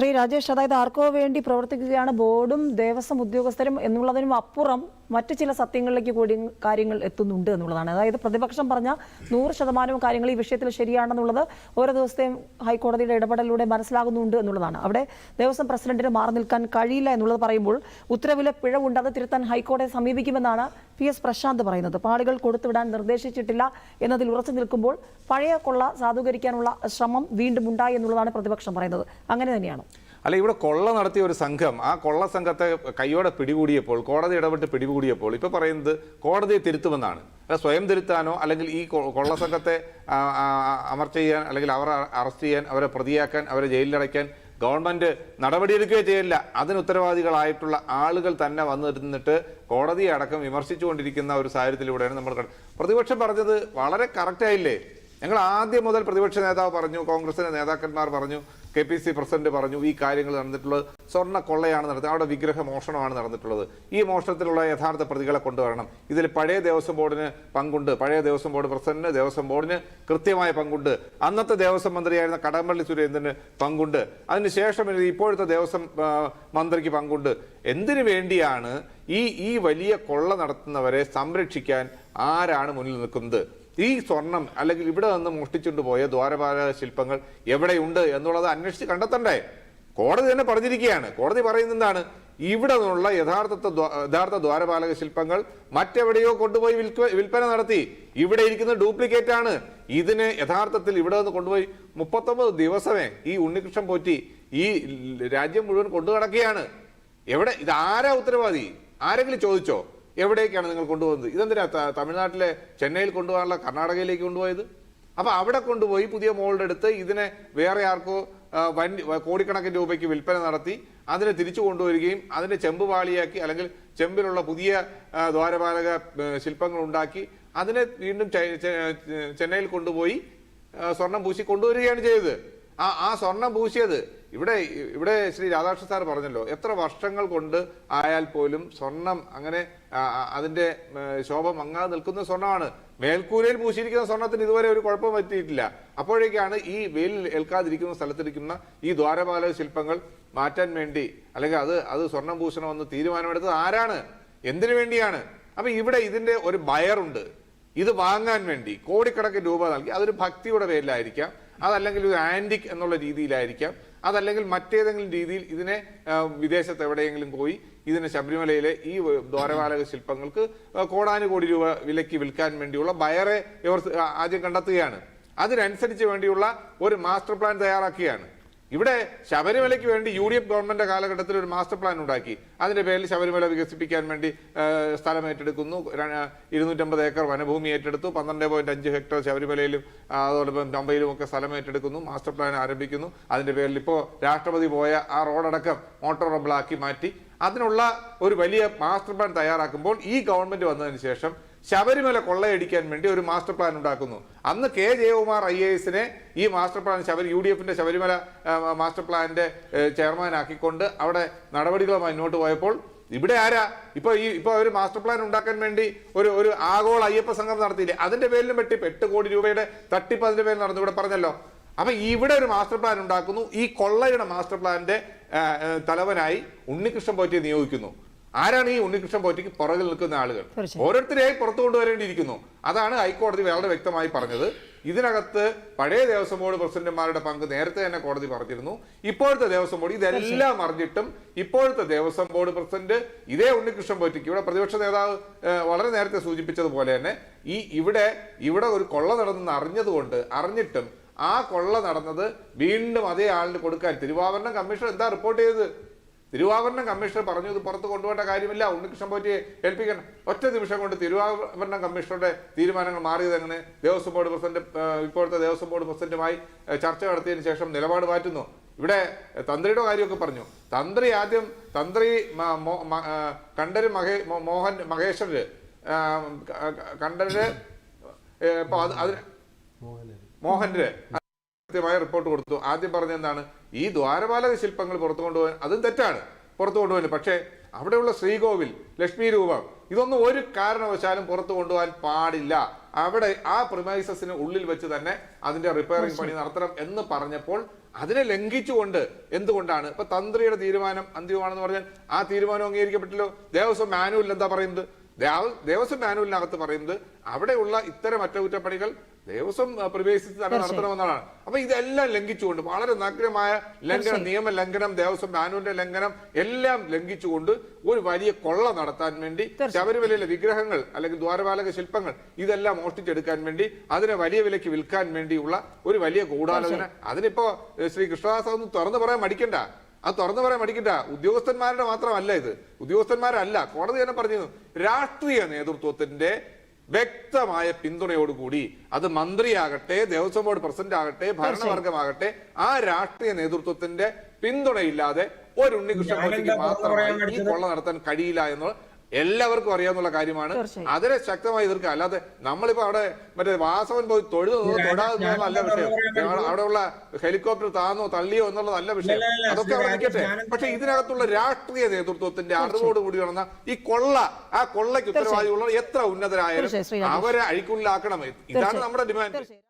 ശ്രീ രാജേഷ് അതായത് ആർക്കോ വേണ്ടി പ്രവർത്തിക്കുകയാണ് ബോർഡും ദേവസ്വം ഉദ്യോഗസ്ഥരും എന്നുള്ളതിനും അപ്പുറം മറ്റു ചില സത്യങ്ങളിലേക്ക് കൂടി കാര്യങ്ങൾ എത്തുന്നുണ്ട് എന്നുള്ളതാണ്. അതായത് പ്രതിപക്ഷം പറഞ്ഞ നൂറ് ശതമാനവും കാര്യങ്ങൾ ഈ വിഷയത്തിൽ ശരിയാണെന്നുള്ളത് ഓരോ ദിവസത്തെയും ഹൈക്കോടതിയുടെ ഇടപെടലിലൂടെ മനസ്സിലാകുന്നുണ്ട് എന്നുള്ളതാണ്. അവിടെ ദേവസ്വം പ്രസിഡന്റിന് മാറി നിൽക്കാൻ കഴിയില്ല എന്നുള്ളത് പറയുമ്പോൾ ഉത്തരവിലെ പിഴവുണ്ട്. അത് തിരുത്താൻ ഹൈക്കോടതിയെ സമീപിക്കുമെന്നാണ് പി എസ് പ്രശാന്ത് പറയുന്നത്. പാളികൾ കൊടുത്തുവിടാൻ നിർദ്ദേശിച്ചിട്ടില്ല എന്നതിൽ ഉറച്ചു നിൽക്കുമ്പോൾ പഴയ കൊള്ള സാധൂകരിക്കാനുള്ള ശ്രമം വീണ്ടും ഉണ്ടായി എന്നുള്ളതാണ് പ്രതിപക്ഷം പറയുന്നത്. അങ്ങനെ തന്നെയാണ്. അല്ല ഇവിടെ കൊള്ള നടത്തിയ ഒരു സംഘം ആ കൊള്ള സംഘത്തെ കൈയോടെ പിടികൂടിയപ്പോൾ കോടതി ഇടപെട്ട് പിടികൂടിയപ്പോൾ ഇപ്പൊ പറയുന്നത് കോടതിയെ തിരുത്തുമെന്നാണ്. സ്വയം തിരുത്താനോ അല്ലെങ്കിൽ ഈ കൊള്ള സംഘത്തെ അമർച്ച ചെയ്യാൻ അല്ലെങ്കിൽ അവരെ അറസ്റ്റ് ചെയ്യാൻ അവരെ പ്രതിയാക്കാൻ അവരെ ജയിലിലടയ്ക്കാൻ ഗവൺമെന്റ് നടപടിയെടുക്കുകയോ ചെയ്യില്ല. അതിന് ഉത്തരവാദികളായിട്ടുള്ള ആളുകൾ തന്നെ വന്നിരുന്നിട്ട് കോടതിയെ അടക്കം വിമർശിച്ചുകൊണ്ടിരിക്കുന്ന ഒരു സാഹചര്യത്തിലൂടെയാണ് നമ്മൾ പ്രതിപക്ഷം പറഞ്ഞത് വളരെ കറക്റ്റ് ആയില്ലേ? ഞങ്ങൾ ആദ്യം മുതൽ പ്രതിപക്ഷ നേതാവ് പറഞ്ഞു കോൺഗ്രസിന്റെ നേതാക്കന്മാർ പറഞ്ഞു കെ പി സി പ്രസിഡന്റ് പറഞ്ഞു ഈ കാര്യങ്ങൾ നടന്നിട്ടുള്ളത് സ്വർണ കൊള്ളയാണ് നടത്തുന്നത് അവിടെ വിഗ്രഹ മോഷണമാണ് നടന്നിട്ടുള്ളത്. ഈ മോഷണത്തിലുള്ള യഥാർത്ഥ പ്രതികളെ കൊണ്ടുവരണം. ഇതിൽ പഴയ ദേവസ്വം ബോർഡിന് പങ്കുണ്ട്. പഴയ ദേവസ്വം ബോർഡ് പ്രസിഡന്റിന് ദേവസ്വം ബോർഡിന് കൃത്യമായ പങ്കുണ്ട്. അന്നത്തെ ദേവസ്വം മന്ത്രിയായിരുന്ന കടമ്പള്ളി സുരേന്ദ്രന് പങ്കുണ്ട്. അതിനുശേഷം ഇപ്പോഴത്തെ ദേവസ്വം മന്ത്രിക്ക് പങ്കുണ്ട്. എന്തിനു വേണ്ടിയാണ് ഈ ഈ വലിയ കൊള്ള നടത്തുന്നവരെ സംരക്ഷിക്കാൻ ആരാണ് മുന്നിൽ നിൽക്കുന്നത്? ഈ സ്വർണം അല്ലെങ്കിൽ ഇവിടെ നിന്ന് മോഷ്ടിച്ചുകൊണ്ട് പോയ ദ്വാരപാലക ശില്പങ്ങൾ എവിടെയുണ്ട് എന്നുള്ളത് അന്വേഷിച്ച് കണ്ടെത്തണ്ടേ? കോടതി തന്നെ പറഞ്ഞിരിക്കുകയാണ്. കോടതി പറയുന്ന എന്താണ്? ഇവിടെ നിന്നുള്ള യഥാർത്ഥ യഥാർത്ഥ ദ്വാരപാലക ശില്പങ്ങൾ മറ്റെവിടെയോ കൊണ്ടുപോയി വിൽപ്പന നടത്തി. ഇവിടെ ഇരിക്കുന്ന ഡ്യൂപ്ലിക്കേറ്റ് ആണ്. ഇതിനെ യഥാർത്ഥത്തിൽ ഇവിടെ നിന്ന് കൊണ്ടുപോയി മുപ്പത്തൊമ്പത് ദിവസമേ ഈ ഉണ്ണികൃഷ്ണൻ പോറ്റി ഈ രാജ്യം മുഴുവൻ കൊണ്ടു കടക്കുകയാണ് എവിടെ? ഇത് ആരാ ഉത്തരവാദി? ആരെങ്കിലും ചോദിച്ചോ? എവിടേക്കാണ് നിങ്ങൾ കൊണ്ടുപോകുന്നത്? ഇതെന്തിനാ തമിഴ്നാട്ടിലെ ചെന്നൈയിൽ കൊണ്ടുപോകാനുള്ള കർണാടകയിലേക്ക് കൊണ്ടുപോയത്? അപ്പൊ അവിടെ കൊണ്ടുപോയി പുതിയ മോൾഡ് എടുത്ത് ഇതിനെ വേറെ ആർക്കോ വൻ കോടിക്കണക്കിന് രൂപയ്ക്ക് വിൽപ്പന നടത്തി അതിനെ തിരിച്ചു കൊണ്ടുവരികയും അതിനെ ചെമ്പ് പാളിയാക്കി അല്ലെങ്കിൽ ചെമ്പിലുള്ള പുതിയ ദ്വാരപാലക ശില്പങ്ങൾ ഉണ്ടാക്കി അതിനെ വീണ്ടും ചെന്നൈയിൽ കൊണ്ടുപോയി സ്വർണം പൂശി കൊണ്ടുവരികയാണ് ചെയ്തത്. ആ ആ സ്വർണം പൂശിയത് ഇവിടെ ഇവിടെ ശ്രീ രാധാകൃഷ്ണ സാർ പറഞ്ഞല്ലോ എത്ര വർഷങ്ങൾ കൊണ്ട് ആയാൽ പോലും സ്വർണം അങ്ങനെ അതിന്റെ ശോഭ മങ്ങാതെ നിൽക്കുന്ന സ്വർണമാണ് മേൽക്കൂരയിൽ പൂശിയിരിക്കുന്ന സ്വർണത്തിന് ഇതുവരെ ഒരു കുഴപ്പം പറ്റിയിട്ടില്ല. അപ്പോഴേക്കാണ് ഈ വെയിൽ ഏൽക്കാതിരിക്കുന്ന സ്ഥലത്തിരിക്കുന്ന ഈ ദ്വാരപാല ശില്പങ്ങൾ മാറ്റാൻ വേണ്ടി അല്ലെങ്കിൽ അത് അത് സ്വർണം പൂശണമെന്ന് തീരുമാനമെടുത്തത് ആരാണ്? എന്തിനു വേണ്ടിയാണ്? അപ്പൊ ഇവിടെ ഇതിന്റെ ഒരു ബയറുണ്ട്. ഇത് വാങ്ങാൻ വേണ്ടി കോടിക്കണക്കിന് രൂപ നൽകി അതൊരു ഭക്തിയുടെ പേരിലായിരിക്കാം. അതല്ലെങ്കിൽ ഒരു ആന്റിക് എന്നുള്ള രീതിയിലായിരിക്കാം. അതല്ലെങ്കിൽ മറ്റേതെങ്കിലും രീതിയിൽ ഇതിനെ വിദേശത്ത് എവിടെയെങ്കിലും പോയി ഇതിനെ ശബരിമലയിലെ ഈ ദ്വാരപാലക ശില്പങ്ങൾക്ക് കോടാനുകോടി രൂപ വിലയ്ക്ക് വിൽക്കാൻ വേണ്ടിയുള്ള ബയറെ ഇവർ ആദ്യം കണ്ടെത്തുകയാണ്. അതിനനുസരിച്ച് വേണ്ടിയുള്ള ഒരു മാസ്റ്റർ പ്ലാൻ തയ്യാറാക്കുകയാണ്. ഇവിടെ ശബരിമലയ്ക്ക് വേണ്ടി യു ഡി എഫ് ഗവൺമെന്റ് കാലഘട്ടത്തിൽ ഒരു മാസ്റ്റർ പ്ലാൻ ഉണ്ടാക്കി. അതിന്റെ പേരിൽ ശബരിമല വികസിപ്പിക്കാൻ വേണ്ടി സ്ഥലം ഏറ്റെടുക്കുന്നു. ഇരുന്നൂറ്റമ്പത് ഏക്കർ വനഭൂമി ഏറ്റെടുത്തു. പന്ത്രണ്ട് പോയിന്റ് അഞ്ച് ഹെക്ടർ ശബരിമലയിലും അതോടൊപ്പം പമ്പയിലും ഒക്കെ സ്ഥലം ഏറ്റെടുക്കുന്നു. മാസ്റ്റർ പ്ലാൻ ആരംഭിക്കുന്നു. അതിന്റെ പേരിൽ ഇപ്പോൾ രാഷ്ട്രപതി പോയ ആ റോഡടക്കം മോട്ടോറബിളാക്കി മാറ്റി. അതിനുള്ള ഒരു വലിയ മാസ്റ്റർ പ്ലാൻ തയ്യാറാക്കുമ്പോൾ ഈ ഗവൺമെന്റ് വന്നതിന് ശേഷം ശബരിമല കൊള്ളയടിക്കാൻ വേണ്ടി ഒരു മാസ്റ്റർ പ്ലാൻ ഉണ്ടാക്കുന്നു. അന്ന് കെ. ജയകുമാർ ഐ എ എസിനെ ഈ master plan Sabari U D എഫിന്റെ ശബരിമല മാസ്റ്റർ പ്ലാന്റെ ചെയർമാനാക്കിക്കൊണ്ട് അവിടെ നടപടികളുമായി മുന്നോട്ട് പോയപ്പോൾ ഇവിടെ ആരാ? ഇപ്പൊ ഈ ഇപ്പൊ ഒരു മാസ്റ്റർ പ്ലാൻ ഉണ്ടാക്കാൻ വേണ്ടി ഒരു ഒരു ആഗോള അയ്യപ്പ സംഘം നടത്തിയില്ലേ? അതിന്റെ പേരിലും വെട്ടിപ്പ് എട്ട് കോടി രൂപയുടെ തട്ടിപ്പ് അതിന്റെ പേരിൽ നടന്നു ഇവിടെ പറഞ്ഞല്ലോ. അപ്പൊ ഇവിടെ ഒരു മാസ്റ്റർ പ്ലാൻ ഉണ്ടാക്കുന്നു. ഈ കൊള്ളയുടെ മാസ്റ്റർ പ്ലാനിന്റെ തലവനായി ഉണ്ണികൃഷ്ണൻ പോറ്റിയെ നിയോഗിക്കുന്നു. ആരാണ് ഈ ഉണ്ണികൃഷ്ണൻ പോറ്റിക്ക് പുറകിൽ നിൽക്കുന്ന ആളുകൾ. ഓരോരുത്തരെയായി പുറത്തു കൊണ്ടുവരേണ്ടിയിരിക്കുന്നു. അതാണ് ഹൈക്കോടതി വളരെ വ്യക്തമായി പറഞ്ഞത്. ഇതിനകത്ത് പഴയ ദേവസ്വം ബോർഡ് പ്രസിഡന്റുമാരുടെ പങ്ക് നേരത്തെ തന്നെ കോടതി പറഞ്ഞിരുന്നു. ഇപ്പോഴത്തെ ദേവസ്വം ബോർഡ് ഇതെല്ലാം അറിഞ്ഞിട്ടും ഇപ്പോഴത്തെ ദേവസ്വം ബോർഡ് പ്രസിഡന്റ് ഇതേ ഉണ്ണികൃഷ്ണൻ പോറ്റിക്ക് ഇവിടെ പ്രതിപക്ഷ നേതാവ് വളരെ നേരത്തെ സൂചിപ്പിച്ചതുപോലെ തന്നെ ഈ ഇവിടെ ഇവിടെ ഒരു കൊള്ള നടന്നെന്ന് അറിഞ്ഞതുകൊണ്ട് അറിഞ്ഞിട്ടും ആ കൊള്ള നടന്നത് വീണ്ടും അതേ ആളിന് കൊടുക്കാൻ തിരുവാഭരണം കമ്മീഷൻ എന്താ റിപ്പോർട്ട് ചെയ്തത്? തിരുവാഭരണം കമ്മീഷണർ പറഞ്ഞു ഇത് പുറത്ത് കൊണ്ടുപോകേണ്ട കാര്യമില്ല. ഉണ്ണികൃഷ്ണൻ പോറ്റിയെ ഏൽപ്പിക്കണം. ഒറ്റ നിമിഷം കൊണ്ട് തിരുവാഭരണം കമ്മീഷണറുടെ തീരുമാനങ്ങൾ മാറിയത് എങ്ങനെ? ദേവസ്വം ബോർഡ് പ്രസിഡന്റ് ഇപ്പോഴത്തെ ദേവസ്വം ബോർഡ് പ്രസിഡന്റുമായി ചർച്ച നടത്തിയതിനു ശേഷം നിലപാട് മാറ്റുന്നു. ഇവിടെ തന്ത്രിയുടെ കാര്യമൊക്കെ പറഞ്ഞു. തന്ത്രി ആദ്യം തന്ത്രി കണ്ഠര് മഹേ മോഹൻ മഹേശ്വരര് കണ്ഠര് ഇപ്പൊ അത് അതിന് മോഹന്റെ കൃത്യമായ റിപ്പോർട്ട് കൊടുത്തു. ആദ്യം പറഞ്ഞ എന്താണ്? ഈ ദ്വാരപാലക ശില്പങ്ങൾ പുറത്തു കൊണ്ടുപോകാൻ അതും തെറ്റാണ്. പുറത്തു കൊണ്ടുപോകാൻ പക്ഷേ അവിടെയുള്ള ശ്രീകോവിൽ ലക്ഷ്മി രൂപം ഇതൊന്നും ഒരു കാരണവശാലും പുറത്തു കൊണ്ടുപോകാൻ പാടില്ല. അവിടെ ആ പ്രിമൈസസിന് ഉള്ളിൽ വെച്ച് തന്നെ അതിന്റെ റിപ്പയറിംഗ് പണി നടത്തണം എന്ന് പറഞ്ഞപ്പോൾ അതിനെ ലംഘിച്ചുകൊണ്ട് എന്തുകൊണ്ടാണ്? ഇപ്പൊ തന്ത്രിയുടെ തീരുമാനം അന്തിമമാണെന്ന് പറഞ്ഞാൽ ആ തീരുമാനം അംഗീകരിക്കപ്പെട്ടല്ലോ? ദേവസ്വം മാനുവൽ എന്താ പറയുന്നത്? ദേവ- ദേവസ്വം മാനുവലിനകത്ത് പറയുന്നത് അവിടെയുള്ള ഇത്തരം അറ്റകുറ്റപ്പണികൾ ദേവസ്വം പ്രവേശിച്ച് തന്നെ നടത്തണമെന്നാണ്. അപ്പൊ ഇതെല്ലാം ലംഘിച്ചുകൊണ്ട് വളരെ നഗ്നമായ ലംഘനം നിയമ ലംഘനം ദേവസ്വം മാനുവിന്റെ ലംഘനം എല്ലാം ലംഘിച്ചുകൊണ്ട് ഒരു വലിയ കൊള്ള നടത്താൻ വേണ്ടി ശബരിമലയിലെ വിഗ്രഹങ്ങൾ അല്ലെങ്കിൽ ദ്വാരപാലക ശില്പങ്ങൾ ഇതെല്ലാം മോഷ്ടിച്ചെടുക്കാൻ വേണ്ടി അതിനെ വലിയ വിലയ്ക്ക് വിൽക്കാൻ വേണ്ടിയുള്ള ഒരു വലിയ ഗൂഢാലോചന. അതിനിപ്പോ ശ്രീ കൃഷ്ണദാസ് ഒന്ന് തുറന്നു പറയാൻ മടിക്കണ്ട. അത് തുറന്നു പറയാൻ മടിക്കണ്ട. ഉദ്യോഗസ്ഥന്മാരുടെ മാത്രമല്ല ഇത്. ഉദ്യോഗസ്ഥന്മാരല്ല കോടതി തന്നെ പറഞ്ഞു രാഷ്ട്രീയ നേതൃത്വത്തിന്റെ വ്യക്തമായ പിന്തുണയോടുകൂടി അത് മന്ത്രിയാകട്ടെ ദേവസ്വം ബോർഡ് പ്രസിഡന്റ് ആകട്ടെ ഭരണവർഗമാകട്ടെ ആ രാഷ്ട്രീയ നേതൃത്വത്തിന്റെ പിന്തുണയില്ലാതെ ഒരു ഉണ്ണികൃഷ്ണൻ മാത്രമായി ഈ? കൊള്ള നടത്താൻ കഴിയില്ല എന്നുള്ള എല്ലാവർക്കും അറിയാവുന്ന കാര്യമാണ്. അതിനെ ശക്തമായി എതിർക്കുക. അല്ലാതെ നമ്മളിപ്പോ അവിടെ മറ്റേ വാസവൻ പോയി തൊഴുതു തൊടാതെ അല്ല വിഷയം. അവിടെയുള്ള ഹെലികോപ്റ്റർ താന്നോ തള്ളിയോ എന്നുള്ളതല്ല വിഷയം. അതൊക്കെ അവിടെ നിൽക്കട്ടെ. പക്ഷെ ഇതിനകത്തുള്ള രാഷ്ട്രീയ നേതൃത്വത്തിന്റെ അറിവോട് കൂടി നടന്ന ഈ കൊള്ള ആ കൊള്ളയ്ക്ക് ഉത്തരവാദിയുള്ളവർ എത്ര ഉന്നതരായാലും അവരെ അഴിക്കുള്ളിലാക്കണം. ഇതാണ് നമ്മുടെ ഡിമാൻഡ്.